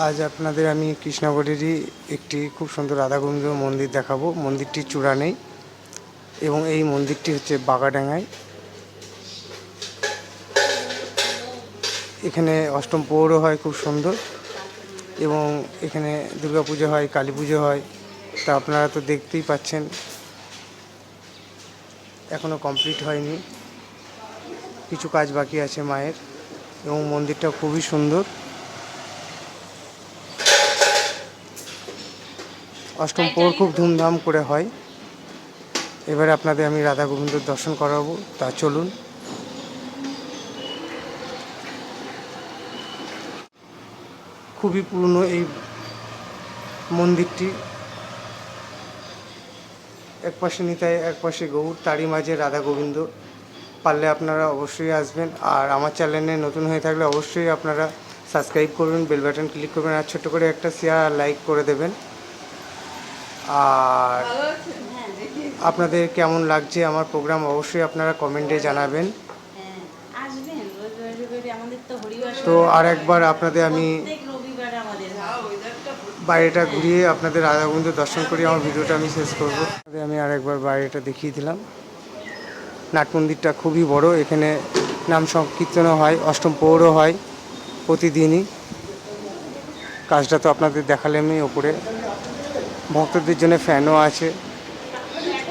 আজ আপনাদের আমি কৃষ্ণনগরেরই একটি খুব সুন্দর রাধাকুঞ্জ মন্দির দেখাবো। মন্দিরটি চূড়া নেই এবং এই মন্দিরটি হচ্ছে বাগাডাঙ্গায়। এখানে অষ্টম পৌরও হয় খুব সুন্দর এবং এখানে দুর্গাপুজো হয় কালী পুজো হয়। তা আপনারা তো দেখতেই পাচ্ছেন এখনও কমপ্লিট হয়নি। কিছু কাজ বাকি আছে মায়ের এবং মন্দিরটা খুবই সুন্দর। অষ্টম পৌর খুব ধুমধাম করে হয়। এবারে আপনাদের আমি রাধা গোবিন্দর দর্শন করাবো, তা চলুন। খুবই পুরনো এই মন্দিরটি। এক পাশে নিতাই, এক পাশে গৌর, তারই মাঝে রাধা গোবিন্দ। পারলে আপনারা অবশ্যই আসবেন, আর আমার চ্যানেলে নতুন হয়ে থাকলে অবশ্যই আপনারা সাবস্ক্রাইব করবেন বেল বাটন ক্লিক করবেন, আর ছোট্ট করে একটা শেয়ার লাইক করে দেবেন। আর আপনাদের কেমন লাগছে আমার প্রোগ্রাম অবশ্যই আপনারা কমেন্টে জানাবেন। তো আর একবার আপনাদের আমি বাইরেটা ঘুরিয়ে আপনাদের রাধা গোবিন্দ দর্শন করি আমার ভিডিওটা আমি শেষ করব। আমি আরেকবার বাইরেটা দেখিয়ে দিলাম। নাট মন্দিরটা খুবই বড়, এখানে নাম সংকীর্তনও হয়, অষ্টম পৌরও হয় প্রতিদিনই। কাজটা তো আপনাদের দেখালামই ওপরে। ভক্তদের জন্য ফ্যানও আছে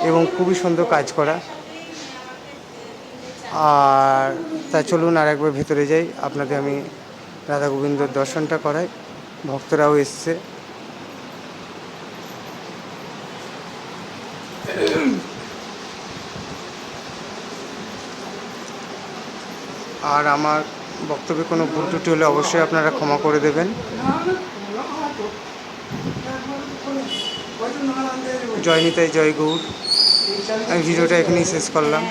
এবং খুবই সুন্দর কাজ করা। আর তা চলুন আর একবার ভেতরে যাই। আপনাদের আমি রাধা গোবিন্দর দর্শনটা করাই। ভক্তরাও এসছে। আর আমার বক্তব্যে কোনো ভুল ত্রুটি হলে অবশ্যই আপনারা ক্ষমা করে দেবেন। জয় নিতাই জয় গৌর। আমি ভিডিওটা এখানেই শেষ করলাম।